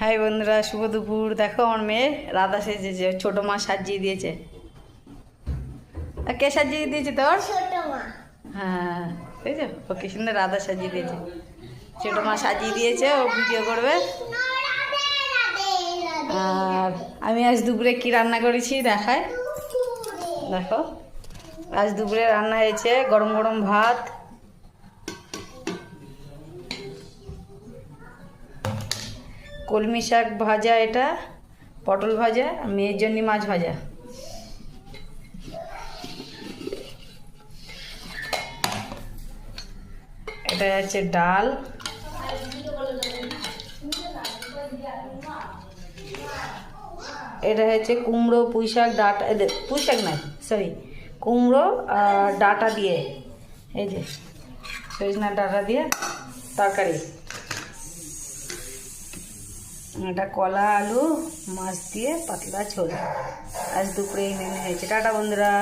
High বন্ধুরা শুভ দুপুর। দেখো আমার মেয়ে রাধা সেজেছে ছোট মা সাজিয়ে দিয়েছে। কে সাজিয়ে দিয়েছে তোর? হ্যাঁ বুঝছ ও কি সুন্দর রাধা সাজিয়ে দিয়েছে। ছোট মা সাজিয়ে দিয়েছে ও ভিডিও করবে। আর আমি আজ দুপুরে কি রান্না করেছি দেখায়? দেখো আজ দুপুরে রান্না হয়েছে গরম গরম ভাত কলমি শাক ভাজা এটা, পটল ভাজা মেয়ের জন্য মাছ ভাজা। এটা হচ্ছে ডাল। এটা হচ্ছে কুমড়ো, পুঁই শাক, ডাটা পুঁই শাক নয় সরি কুমড়ো ডাটা দিয়ে, এই যে সজনা ডাটা দিয়ে তরকারি। এটা কলা আলু মাছ দিয়ে পাতলা ঝোল আজ দুপুরে এই মেনু হয়েছে টাটা বন্ধুরা